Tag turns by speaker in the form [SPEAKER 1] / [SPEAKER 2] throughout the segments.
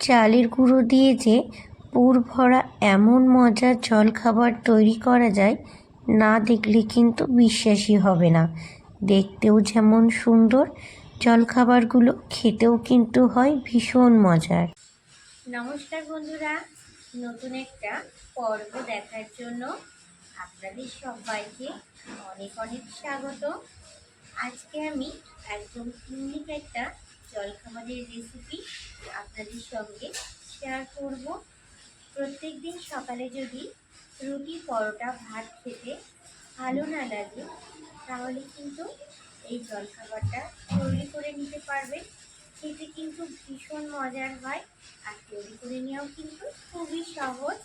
[SPEAKER 1] চালের গুঁড়ো দিয়ে যে পুর ভরা এমন মজার জলখাবার তৈরি করা যায়, না দেখলে কিন্তু বিশ্বাসই হবে না। দেখতেও যেমন সুন্দর, জলখাবারগুলো খেতেও কিন্তু হয় ভীষণ মজার।
[SPEAKER 2] নমস্কার বন্ধুরা, নতুন একটা পর্ব দেখার জন্য আপনাদের সবাইকে অনেক অনেক স্বাগত। আজকে আমি একদম ইউনিক একটা জলখাবারের রেসিপি আপনাদের সঙ্গে শেয়ার করব। প্রত্যেক দিন সকালে যদি রুটি, পরোটা, ভাত খেতে ভালো না লাগে, তাহলে কিন্তু এই জলখাবারটা তৈরি করে নিতে পারবেন। খেতে কিন্তু ভীষণ মজার হয় আর তৈরি করে নেওয়াও কিন্তু খুবই সহজ।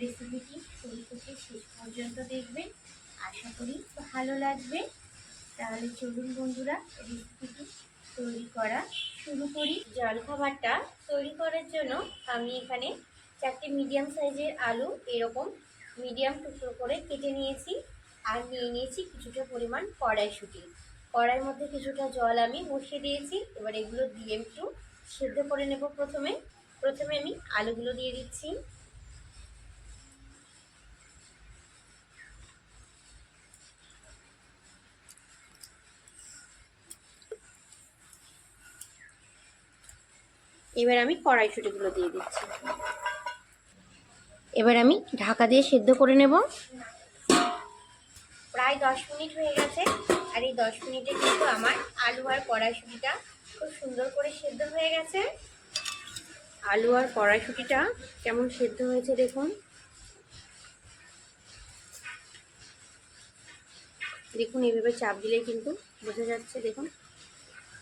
[SPEAKER 2] রেসিপিটি শুরু থেকে শেষ পর্যন্ত দেখবেন। আশা করি ভালো লাগবে। তাহলে চলুন বন্ধুরা রেসিপিটি তৈরি করা। শুরু করি। জলখাবারটা তৈরি করার জন্য আমি এখানে চারটে মিডিয়াম সাইজের আলু এরকম মিডিয়াম টুকরো করে কেটে নিয়েছি আর নিয়ে নিয়েছি কিছুটা পরিমাণ কড়াইশুঁটি। কড়াইয়ের মধ্যে কিছুটা জল আমি বসিয়ে দিয়েছি। এবার এগুলো দিয়ে একটু সেদ্ধ করে নেব প্রথমে। প্রথমে আমি আলুগুলো দিয়ে দিচ্ছি। এবার আমি কড়াইশুটিগুলো দিয়ে দিচ্ছি। এবার আমি ঢাকা দিয়ে সেদ্ধ করে নেব। প্রায় দশ মিনিট হয়ে গেছে আর এই দশ মিনিটে কিন্তু আমার আলু আর কড়াইশুটিটা খুব সুন্দর করে সেদ্ধ হয়ে গেছে। আলু আর কড়াইশুটিটা কেমন সেদ্ধ হয়েছে দেখুন। দেখুন এইভাবে চাপ দিলে কিন্তু বোঝা যাচ্ছে দেখুন।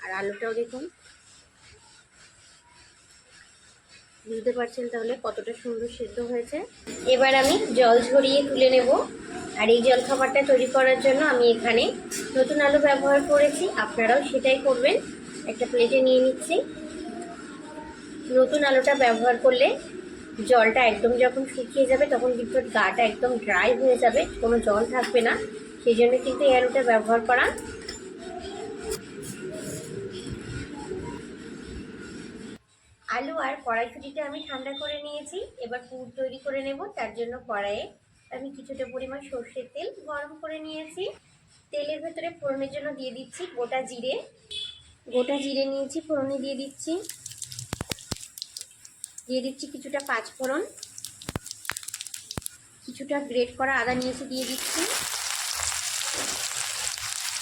[SPEAKER 2] আর আলুটাও দেখুন। বুঝতে পারছেন তাহলে কতটা সুন্দর সেদ্ধ হয়েছে। এবার আমি জল ঝরিয়ে তুলে নেব। আর এই জলখাবারটা তৈরি করার জন্য আমি এখানে নতুন আলু ব্যবহার করেছি। আপনারাও সেটাই করবেন। একটা প্লেটে নিয়ে নিচ্ছি। নতুন আলুটা ব্যবহার করলে জলটা একদম যখন শুকিয়ে যাবে, তখন কিন্তু গাটা একদম ড্রাই হয়ে যাবে। কোনো জল থাকবে না। সেই জন্য কিন্তু এই আলুটা ব্যবহার করা আলু আর কড়াইশুটিটা আমি ঠান্ডা করে নিয়েছি। এবার পুর তৈরি করে নেব। তার জন্য কড়াইয়ে আমি কিছুটা পরিমাণ সর্ষের তেল গরম করে নিয়েছি। তেলের ভেতরে ফোড়নের জন্য দিয়ে দিচ্ছি গোটা জিরে। গোটা জিরে নিয়েছি, ফোড়নে দিয়ে দিচ্ছি। দিয়ে দিচ্ছি কিছুটা পাঁচ ফোড়ন। কিছুটা গ্রেট করা আদা নিয়েছি, দিয়ে দিচ্ছি।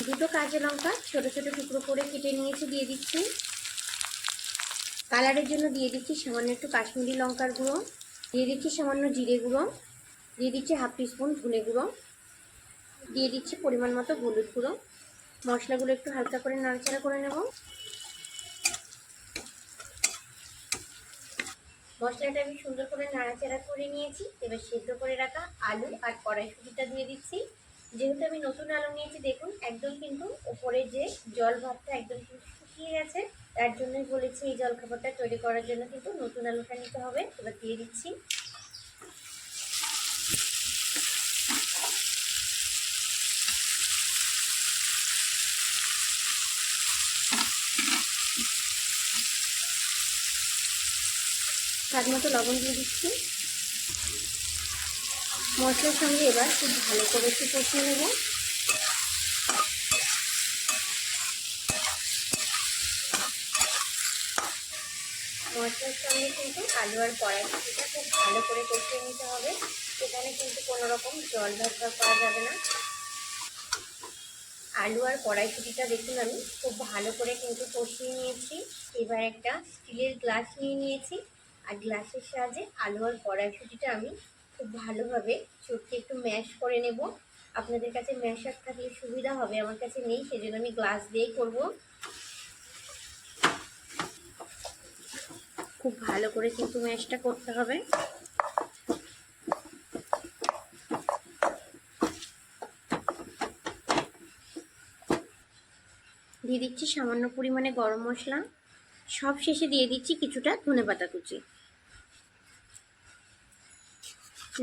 [SPEAKER 2] দুটো কাঁচা লঙ্কা ছোটো ছোটো টুকরো করে কেটে নিয়েছি, দিয়ে দিচ্ছি। কালারের জন্য দিয়ে দিচ্ছি সামান্য একটু কাশ্মীরি লঙ্কার গুঁড়ো। দিয়ে দিচ্ছি সামান্য জিরে গুঁড়ো। দিয়ে দিচ্ছি হাফ টিস্পুন ধনে গুঁড়ো। দিয়ে দিচ্ছি পরিমাণ মতো হলুদ গুঁড়ো। মশলাগুলো একটু হালকা করে নাড়াচাড়া করে নেব। মশলাটা আমি সুন্দর করে নাড়াচাড়া করে নিয়েছি। এবার সেদ্ধ করে রাখা আলু আর কড়াইশুটিটা দিয়ে দিচ্ছি। যেহেতু আমি নতুন আলু নিয়েছি, দেখুন, একদম কিন্তু ওপরে যে জল ভাবটা একদম কিন্তু শুকিয়ে গেছে। তার জন্যই বলেছি এই জলখাবারটা তৈরি করার জন্য কিন্তু নতুন আলুটা নিতে হবে। এবার দিয়ে দিচ্ছি। স্বাদ মতো লবণ দিয়ে দিচ্ছি। মশলার সঙ্গে এবার খুব ভালো করে একটু কষিয়ে নেব। মশলার সঙ্গে কিন্তু আলু আর কড়াইশুটিটা খুব ভালো করে কষিয়ে নিতে হবে। এখানে কিন্তু কোনো রকম জল ব্যবহার করা যাবে না। আলু আর কড়াইশুটিটা দেখুন আমি খুব ভালো করে কিন্তু কষিয়ে নিয়েছি। এবার একটা স্টিলের গ্লাস নিয়ে নিয়েছি। আর গ্লাসের সাহায্যে আলু আর কড়াইশুটিটা আমি খুব ভালোভাবে চটকে একটু ম্যাশ করে নেব। আপনাদের কাছে ম্যাশার থাকলে সুবিধা হবে, আমার কাছে নেই, সেজন্য আমি গ্লাস দিয়েই করব। খুব ভালো করে কিন্তু ম্যাশটা করতে হবে। দিয়ে দিচ্ছি সামান্য পরিমাণে গরম মশলা। সব শেষে দিয়ে দিচ্ছি কিছুটা ধনে পাতা কুচি।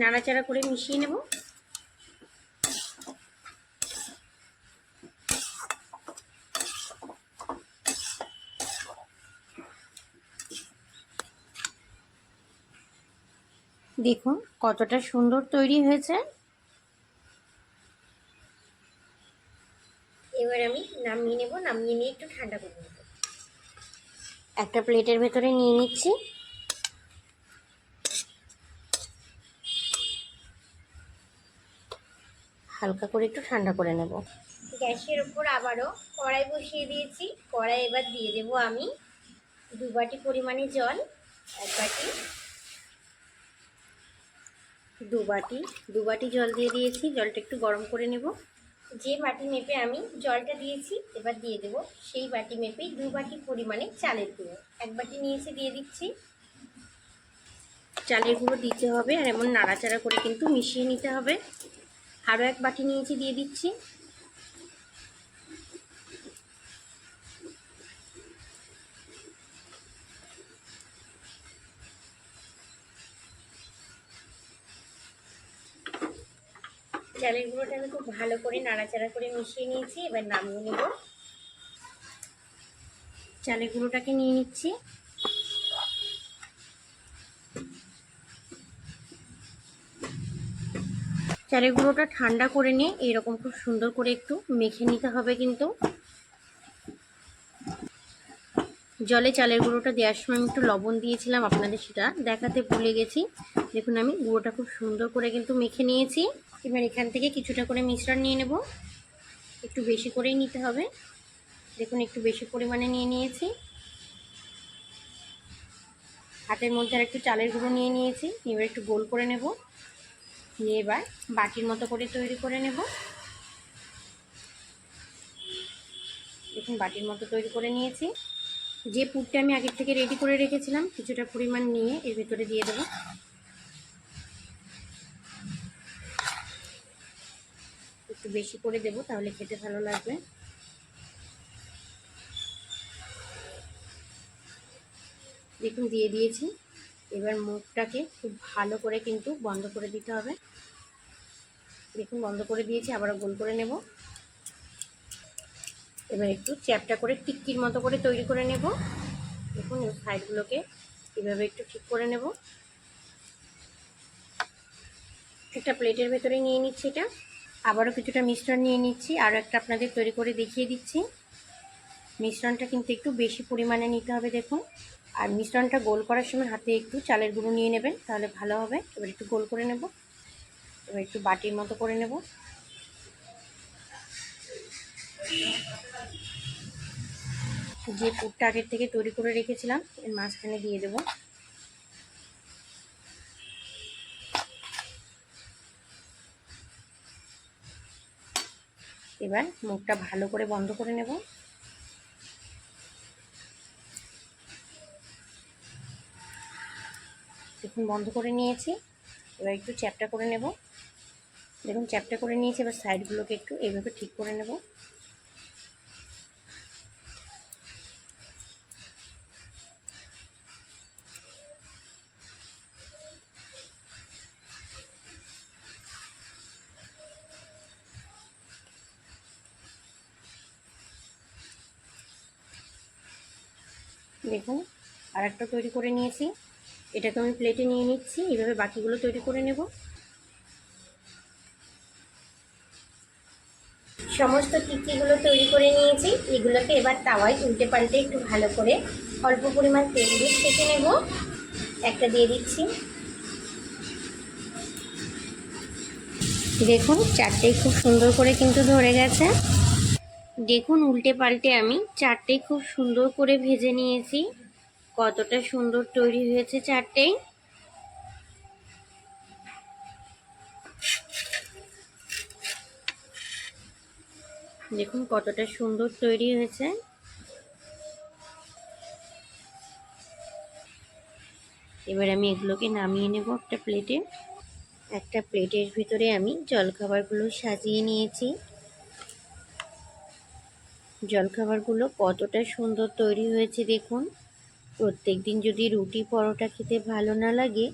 [SPEAKER 2] নাড়াচাড়া করে মিশিয়ে নেব।
[SPEAKER 1] দেখুন কতটা সুন্দর তৈরি হয়েছে।
[SPEAKER 2] এবার আমি নামিয়ে নেব নামিয়ে নিয়ে একটু ঠান্ডা করে নেব।
[SPEAKER 1] একটা প্লেটের ভেতরে নিয়ে নিচ্ছি। হালকা করে একটু ঠান্ডা করে নেব।
[SPEAKER 2] গ্যাসের উপর আবারও কড়াই বসিয়ে দিয়েছি। কড়াই এবার দিয়ে দেবো আমি দু বাটি পরিমাণে জল এক বাটি
[SPEAKER 1] দু বাটি দু বাটি জল দিয়ে দিয়েছি, জলটা একটু গরম করে নেব।
[SPEAKER 2] যে বাটি মেপে আমি জলটা দিয়েছি, এবার দিয়ে দেবো সেই বাটি মেপেই দু বাটি পরিমাণে চালের গুঁড়ো। এক বাটি নিয়েছি, দিয়ে দিচ্ছি।
[SPEAKER 1] চালের গুঁড়ো দিতে হবে আর এমন নাড়াচাড়া করে কিন্তু মিশিয়ে নিতে হবে। আরও এক বাটি নিয়েছি, দিয়ে দিচ্ছি।
[SPEAKER 2] চালের গুঁড়োটা আমি খুব ভালো করে নাড়াচাড়া করে মিশিয়ে নিয়েছি, এবার নামিয়ে নেব।
[SPEAKER 1] চালের গুঁড়োটাকে নিয়ে নিচ্ছি। চালের গুঁড়োটা ঠান্ডা করে নিয়ে এরকম খুব সুন্দর করে একটু মেখে নিতে হবে কিন্তু। জলে চালের গুঁড়োটা দেওয়ার সময় আমি একটু লবণ দিয়েছিলাম, আপনাদের সেটা দেখাতে ভুলে গেছি। দেখুন আমি গুঁড়োটা খুব সুন্দর করে কিন্তু মেখে নিয়েছি। এবার এখান থেকে কিছুটা করে মিশ্রণ নিয়ে নেব। একটু বেশি করেই নিতে হবে। দেখুন, একটু বেশি পরিমাণে নিয়ে নিয়েছি। হাতের মধ্যে আর একটু চালের গুঁড়ো নিয়ে নিয়েছি। এবার একটু গোল করে নেব। নিয়ে এবার বাটির মতো করে তৈরি করে নেব। দেখুন, বাটির মতো তৈরি করে নিয়েছি। যে পুরটা আমি আগের থেকে রেডি করে রেখেছিলাম, কিছুটা পরিমাণ নিয়ে এর ভেতরে দিয়ে দেবো। একটু বেশি করে দেবো, তাহলে খেতে ভালো লাগবে। দেখুন, দিয়ে দিয়েছি। এবার মুখটাকে খুব ভালো করে কিন্তু বন্ধ করে দিতে হবে। দেখুন, বন্ধ করে দিয়েছি আবার গোল করে নেব। এবার একটু চ্যাপটা করে টিক্কির মতো করে তৈরি করে নেব। দেখুন সাইডগুলোকে এভাবে একটু ঠিক করে নেব। একটা প্লেটের ভেতরে নিয়ে নিচ্ছি এটা। আবারও কিছুটা মিশ্রণ নিয়ে নিচ্ছি। আরও একটা আপনাদের তৈরি করে দেখিয়ে দিচ্ছি। মিশ্রণটা কিন্তু একটু বেশি পরিমাণে নিতে হবে, দেখুন। আর মিশ্রণটা গোল করার সময় হাতে একটু চালের গুঁড়ো নিয়ে নেবেন, তাহলে ভালো হবে। এবার একটু গোল করে নেব। এবার একটু বাটির মতো করে নেব। যে পুরটা আগের থেকে তৈরি করে রেখেছিলাম, এর মাঝখানে দিয়ে দেব। এবার মুখটা ভালো করে বন্ধ করে নেব। দেখুন, বন্ধ করে নিয়েছি। এবার একটু চ্যাপটা করে নেব। দেখুন, চ্যাপটা করে নিয়েছি, এবার সাইডগুলোকে একটু এইভাবে ঠিক করে নেব। দেখুন আর একটা তৈরি করে নিয়েছি। এটাকে আমি প্লেটে নিয়ে নিচ্ছি এইভাবে বাকিগুলো তৈরি করে নেব।
[SPEAKER 2] সমস্ত টিকিগুলো তৈরি করে নিয়েছি, এগুলোকে এবার তাওয়ায় উল্টে পাল্টে একটু ভালো করে অল্প পরিমাণ তেল দিয়ে সেঁকে নেব। একটা দিয়ে দিচ্ছি।
[SPEAKER 1] দেখুন, চারটেই খুব সুন্দর করে কিন্তু ধরে গেছে। দেখুন উল্টে পাল্টে আমি চারটেই খুব সুন্দর করে ভেজে নিয়েছি। কতটা সুন্দর তৈরি হয়েছে চারটেই দেখুন কতটা সুন্দর তৈরি হয়েছে। এবার আমি এগুলোকে নামিয়ে নেব একটা প্লেটে। একটা প্লেটের ভিতরে আমি জলখাবারগুলো সাজিয়ে নিয়েছি। জলখাবারগুলো কতটা সুন্দর তৈরি হয়েছে দেখুন। প্রত্যেক দিন যদি রুটি পরোটা খেতে ভালো না লাগে,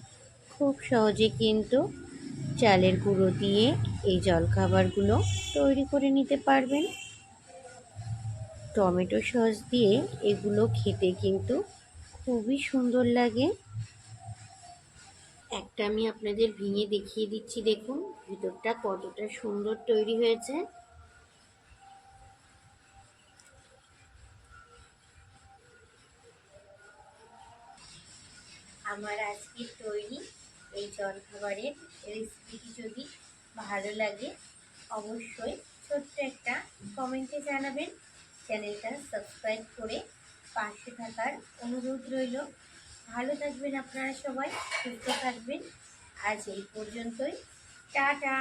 [SPEAKER 1] খুব সহজে কিন্তু চালের গুঁড়ো দিয়ে এই জলখাবারগুলো তৈরি করে নিতে পারবেন। টমেটো সস দিয়ে এগুলো খেতে কিন্তু খুবই সুন্দর লাগে।
[SPEAKER 2] একটা আমি আপনাদের ভেঙে দেখিয়ে দিচ্ছি দেখুন, ভিতরটা কতটা সুন্দর তৈরি হয়েছে। আমার আজকের তৈরি এই জলখাবারের রেসিপিটি যদি ভালো লাগে, অবশ্যই ছোট্ট একটা কমেন্টে জানাবেন। চ্যানেলটা সাবস্ক্রাইব করে পাশে থাকার অনুরোধ রইল। ভালো থাকবেন আপনারা সবাই, সুস্থ থাকবেন। আজ এই পর্যন্তই। টাটা!